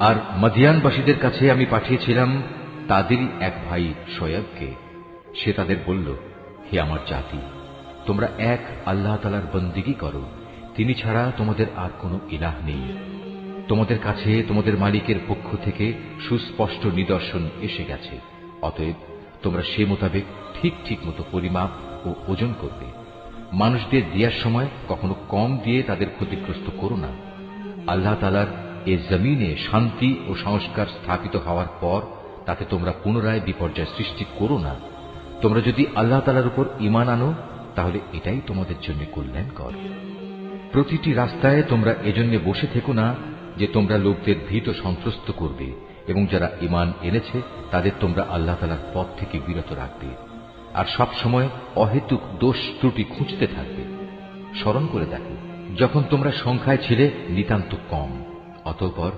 আর মদিয়ানবাসীদের কাছে আমি পাঠিয়েছিলাম তাদেরই এক ভাই শোয়েবকে সে তাদের বলল, হে আমার জাতি, তোমরা এক আল্লাহ তালার বন্দিগি করো। তিনি ছাড়া তোমাদের আর কোনো ইলাহ নেই। তোমাদের কাছে তোমাদের মালিকের পক্ষ থেকে সুস্পষ্ট নিদর্শন এসে গেছে। অতএব তোমরা সে মোতাবেক ঠিক ঠিক মতো পরিমাপ ও ওজন করবে। মানুষদের দেওয়ার সময় কখনো কম দিয়ে তাদের ক্ষতিগ্রস্ত করো না। আল্লাহ তালার এ জমিনে শান্তি ও সংস্কার স্থাপিত হওয়ার পর তাতে তোমরা পুনরায় বিপর্যয় সৃষ্টি করো না। তোমরা যদি আল্লাহ তালার উপর ইমান আনো, তাহলে এটাই তোমাদের জন্য কল্যাণকর। প্রতিটি রাস্তায় তোমরা এজন্য বসে থেকো না যে তোমরা লোকদের ভীত সন্ত্রস্ত করবে, এবং যারা ইমান এনেছে, তাদের তোমরা আল্লাহ তালার পথ থেকে বিরত রাখবে। আর সব সময় অহেতুক দোষ ত্রুটি খুঁজতে থাকবে। স্মরণ করে দেখো, যখন তোমরা সংখ্যায় ছিলে নিতান্ত কম। অতঃপর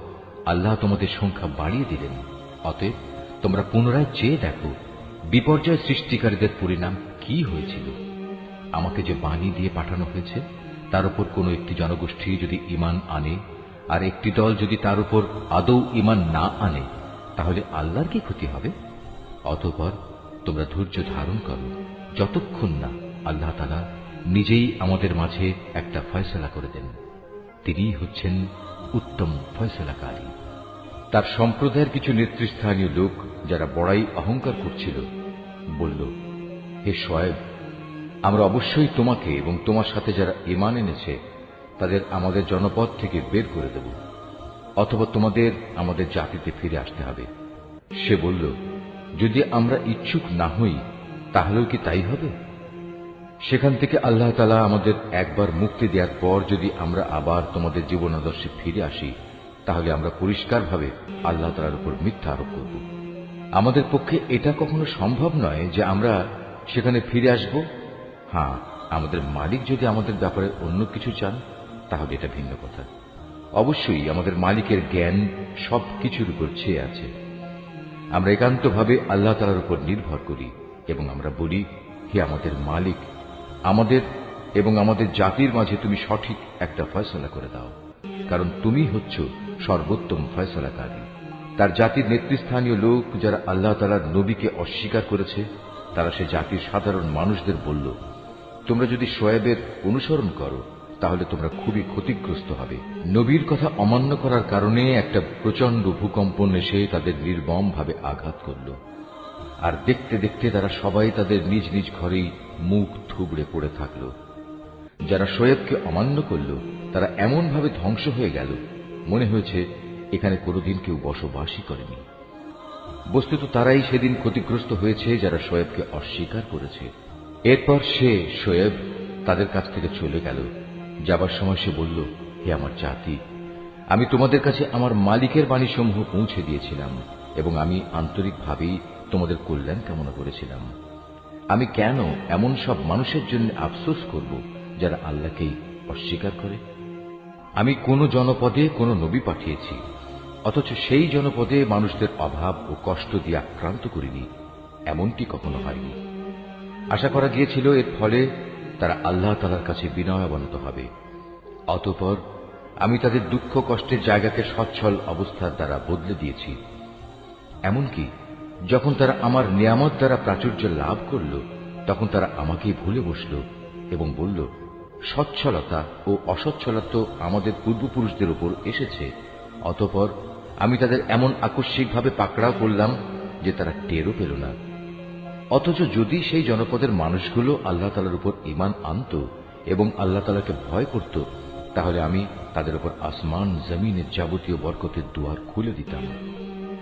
আল্লাহ তোমাদের সংখ্যা বাড়িয়ে দিলেন। অতএব তোমরা পুনরায় চেয়ে দেখো, বিপর্যয় সৃষ্টিকারীদের পরিণাম কি হয়েছিল। আমাকে যে বাণী দিয়ে পাঠানো হয়েছে, তার উপর কোন একটি জনগোষ্ঠী যদি ইমান আনে, আর একটি দল যদি তার উপর আদৌ ইমান না আনে, তাহলে আল্লাহর কি ক্ষতি হবে? অতঃপর তোমরা ধৈর্য ধারণ করো, যতক্ষণ না আল্লাহ তালা নিজেই আমাদের মাঝে একটা ফয়সলা করে দেন। তিনিই হচ্ছেন উত্তম ফয়সলাকারী। তার সম্প্রদায়ের কিছু নেতৃস্থানীয় লোক যারা বড়াই অহংকার করছিল, বলল, হে শোয়েব আমরা অবশ্যই তোমাকে এবং তোমার সাথে যারা ইমান এনেছে, তাদের আমাদের জনপদ থেকে বের করে দেব। অথবা তোমাদের আমাদের জাতিতে ফিরে আসতে হবে। সে বলল, যদি আমরা ইচ্ছুক না হই, তাহলেও কি তাই হবে? সেখান থেকে আল্লাহ তালা আমাদের একবার মুক্তি দেওয়ার পর যদি আমরা আবার তোমাদের জীবন আদর্শে ফিরে আসি, তাহলে আমরা পরিষ্কারভাবে আল্লাহ তালার উপর মিথ্যা আরোপ করব। আমাদের পক্ষে এটা কখনো সম্ভব নয় যে আমরা সেখানে ফিরে আসব। হ্যাঁ আমাদের মালিক যদি আমাদের ব্যাপারে অন্য কিছু চান, তাহলে এটা ভিন্ন কথা। অবশ্যই আমাদের মালিকের জ্ঞান সব কিছুর উপর ছেয়ে আছে। আমরা একান্তভাবে আল্লাহ তালার উপর নির্ভর করি এবং আমরা বলি, হে আমাদের মালিক আমাদের এবং আমাদের জাতির মাঝে তুমি সঠিক একটা ফয়সলা করে দাও। কারণ তুমি হচ্ছ সর্বোত্তম ফয়সলাকারী। তার জাতির নেতৃস্থানীয় লোক যারা আল্লাহ তালার নবীকে অস্বীকার করেছে, তারা সে জাতির সাধারণ মানুষদের বলল, তোমরা যদি শোয়েবের অনুসরণ করো, তাহলে তোমরা খুবই ক্ষতিগ্রস্ত হবে। নবীর কথা অমান্য করার কারণে একটা প্রচণ্ড ভূকম্পন এসে তাদের নির্মম ভাবে আঘাত করল। আর দেখতে দেখতে তারা সবাই তাদের নিজ নিজ ঘরেই মুখ থুবড়ে পড়ে থাকল। যারা শোয়েবকে অমান্য করল, তারা এমনভাবে ধ্বংস হয়ে গেল, মনে হয়েছে এখানে কোনোদিন কেউ বসবাসই করেনি। বস্তুত তারাই সেদিন ক্ষতিগ্রস্ত হয়েছে যারা শোয়েবকে অস্বীকার করেছে। এরপর সে শোয়েব তাদের কাছ থেকে চলে গেল। যাবার সময় সে বলল, হে আমার জাতি, আমি তোমাদের কাছে আমার মালিকের বাণীসমূহ পৌঁছে দিয়েছিলাম এবং আমি আন্তরিকভাবেই তোমাদের কল্যাণ কামনা করেছিলাম। আমি কেন এমন সব মানুষের জন্য আফসোস করব যারা আল্লাহকেই অস্বীকার করে? আমি কোন জনপদে কোন নবী পাঠিয়েছি, অথচ সেই জনপদে মানুষদের অভাব ও কষ্ট দিয়ে আক্রান্ত করিনি, এমনটি কখনো হয়নি। আশা করা গিয়েছিল এর ফলে তারা আল্লাহ তালার কাছে বিনয় অবনত হবে। অতপর আমি তাদের দুঃখ কষ্টের জায়গাকে সচ্ছল অবস্থার দ্বারা বদলে দিয়েছি। এমনকি যখন তারা আমার নিয়ামত দ্বারা প্রাচুর্য লাভ করল, তখন তারা আমাকেই ভুলে বসল এবং বলল, সচ্ছলতা ও অসচ্ছলতা তো আমাদের পূর্বপুরুষদের উপর এসেছে। অতপর আমি তাদের এমন আকস্মিকভাবে পাকড়াও করলাম যে তারা টেরও পেল না। অথচ যদি সেই জনপদের মানুষগুলো আল্লাহ তালার উপর ইমান আনত এবং আল্লাহ তালাকে ভয় করত, তাহলে আমি তাদের উপর আসমান, জমিনের যাবতীয় বরকতের দুয়ার খুলে দিতাম।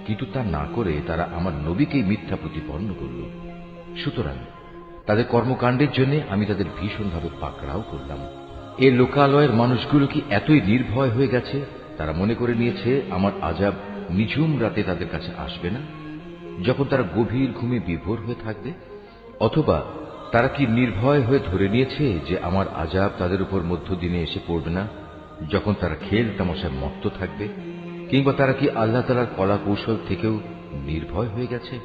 কিন্তু তা না করে তারা আমার নবীকেই মিথ্যা প্রতিপন্ন করল। সুতরাং তাদের কর্মকাণ্ডের জন্য আমি তাদের ভীষণভাবে পাকড়াও করলাম। এ লোকালয়ের মানুষগুলো কি এতই নির্ভয় হয়ে গেছে, তারা মনে করে নিয়েছে আমার আজাব নিঝুম রাতে তাদের কাছে আসবে না? যখন তারা গভীর ঘুমে বিভোর হয়ে থাকবে? অথবা তারা কি নির্ভয় হয়ে ধরে নিয়েছে যে আমার আজাব তাদের উপর মধ্যদিনে এসে পড়বে না, যখন তারা খেল তামাশায় মত্ত থাকবে? কিংবা তারা কি আল্লাহ তালার কলা কৌশল থেকেও নির্ভয় হয়ে গেছে?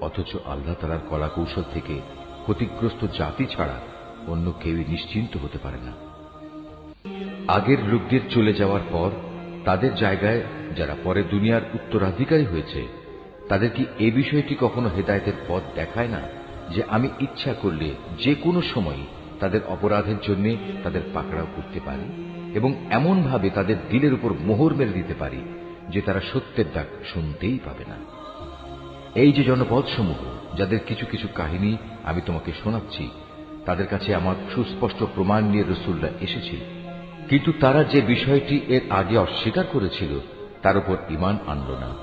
অথচ আল্লাহ তালার কলা কৌশল থেকে ক্ষতিগ্রস্ত জাতি ছাড়া অন্য কেউই নিশ্চিন্ত হতে পারে না। আগের লোকদের চলে যাওয়ার পর তাদের জায়গায় যারা পরে দুনিয়ার উত্তরাধিকারী হয়েছে, তাদের কি এ বিষয়টি কখনো হেদায়তের পথ দেখায় না যে আমি ইচ্ছা করলে যে কোনো সময় তাদের অপরাধের জন্য তাদের পাকড়াও করতে পারি? এবং এমনভাবে তাদের দিলের উপর মোহর মেরে দিতে পারি যে তারা সত্যের ডাক শুনতেই পাবে না। এই যে জনপদ সমূহ যাদের কিছু কিছু কাহিনী আমি তোমাকে শোনাচ্ছি, তাদের কাছে আমার সুস্পষ্ট প্রমাণ নিয়ে রসুল্লাহ এসেছিল। কিন্তু তারা যে বিষয়টি এর আগে অস্বীকার করেছিল, তার উপর ইমান আনল না।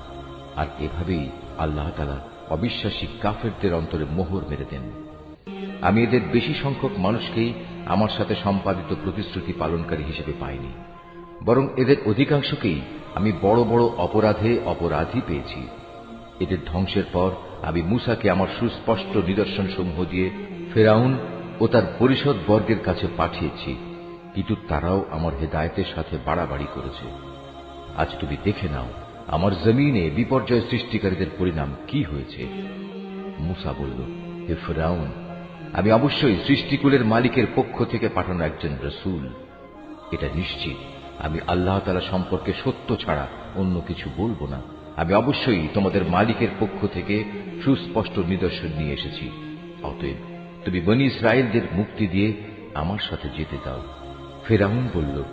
আর এভাবেই আল্লাহ তালা অবিশ্বাসী কাফেরদের অন্তরে মোহর মেরে দেন। আমি এদের বেশি সংখ্যক মানুষকেই আমার সাথে সম্পাদিত প্রতিশ্রুতি পালনকারী হিসেবে পাইনি। বরং এদের অধিকাংশকেই আমি বড় বড় অপরাধে অপরাধী পেয়েছি। এদের ধ্বংসের পর আমি মুসাকে আমার সুস্পষ্ট নিদর্শন সমূহ দিয়ে ফেরাউন ও তার পরিষদ বর্গের কাছে পাঠিয়েছি, কিন্তু তারাও আমার হেদায়তের সাথে বাড়াবাড়ি করেছে। আজ তুমি দেখে নাও, আমার জমিনে বিপর্যয় সৃষ্টিকারীদের পরিণাম কি হয়েছে। মুসা বলল, হে ফেরাউন আমি অবশ্যই সৃষ্টিকুলের মালিকের পক্ষ থেকে পাঠানো একজন রসুল। এটা নিশ্চিত। আমি আল্লাহ তালা সম্পর্কে সত্য ছাড়া অন্য কিছু বলব না। আমি অবশ্যই তোমাদের মালিকের পক্ষ থেকে সুস্পষ্ট নিদর্শন নিয়ে এসেছি। অতএব তুমি বনি ইসরায়েলদের মুক্তি দিয়ে আমার সাথে যেতে দাও। ফেরাউন বলল,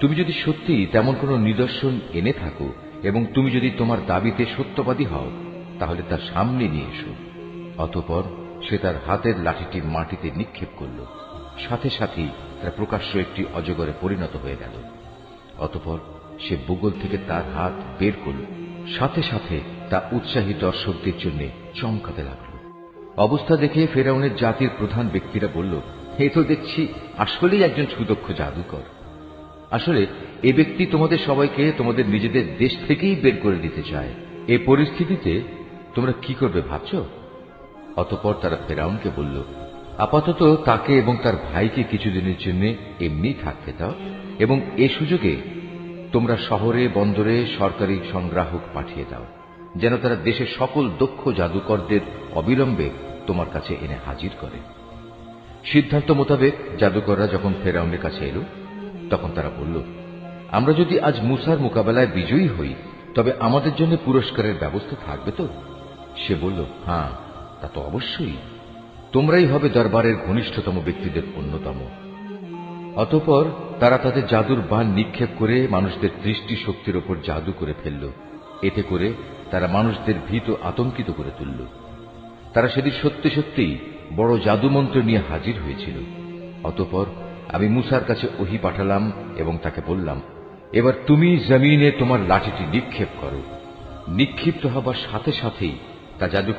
তুমি যদি সত্যি তেমন কোনো নিদর্শন এনে থাকো এবং তুমি যদি তোমার দাবিতে সত্যবাদী হও, তাহলে তার সামনে নিয়ে এসো। অতপর সে তার হাতের লাঠিটি মাটিতে নিক্ষেপ করল। সাথে সাথেই তার প্রকাশ্য একটি অজগরে পরিণত হয়ে গেল। অতপর সে বুগল থেকে তার হাত বের করল। সাথে সাথে তা উৎসাহী দর্শকদের জন্য চমকাতে লাগল। অবস্থা দেখে ফেরাউনের জাতির প্রধান ব্যক্তিরা বলল, হে তো দেখছি, আসলেই একজন সুদক্ষ জাদুকর। আসলে, এ ব্যক্তি তোমাদের সবাইকে তোমাদের নিজেদের দেশ থেকেই বের করে দিতে চায়। এ পরিস্থিতিতে তোমরা কি করবে ভাবছ? অতপর তারা ফেরাউনকে বলল, আপাতত তাকে এবং তার ভাইকে কিছুদিনের জন্য এমনি থাকতে দাও এবং এ সুযোগে তোমরা শহরে, বন্দরে সরকারি সংগ্রাহক পাঠিয়ে দাও, যেন তারা দেশের সকল দক্ষ জাদুকরদের অবিলম্বে তোমার কাছে এনে হাজির করে। সিদ্ধান্ত মোতাবেক জাদুকররা যখন ফেরাউনের কাছে এলো, তখন তারা বলল, আমরা যদি আজ মুসার মোকাবেলায় বিজয়ী হই, তবে আমাদের জন্য পুরস্কারের ব্যবস্থা থাকবে তো? সে বলল হ্যাঁ তা তো অবশ্যই। তোমরাই হবে দরবারের ঘনিষ্ঠতম ব্যক্তিদের অন্যতম। অতপর তারা তাদের জাদুর বান নিক্ষেপ করে মানুষদের দৃষ্টি শক্তির ওপর জাদু করে ফেলল। এতে করে তারা মানুষদের ভীত আতঙ্কিত করে তুলল। তারা সেদিন সত্যি সত্যিই বড় জাদুমন্ত্র নিয়ে হাজির হয়েছিল। অতপর আমি মুসার কাছে ওহি পাঠালাম এবং তাকে বললাম, এবার তুমি জমিনে তোমার লাঠিটি নিক্ষেপ করো। নিক্ষিপ্ত হবার সাথে সাথেই তা জাদু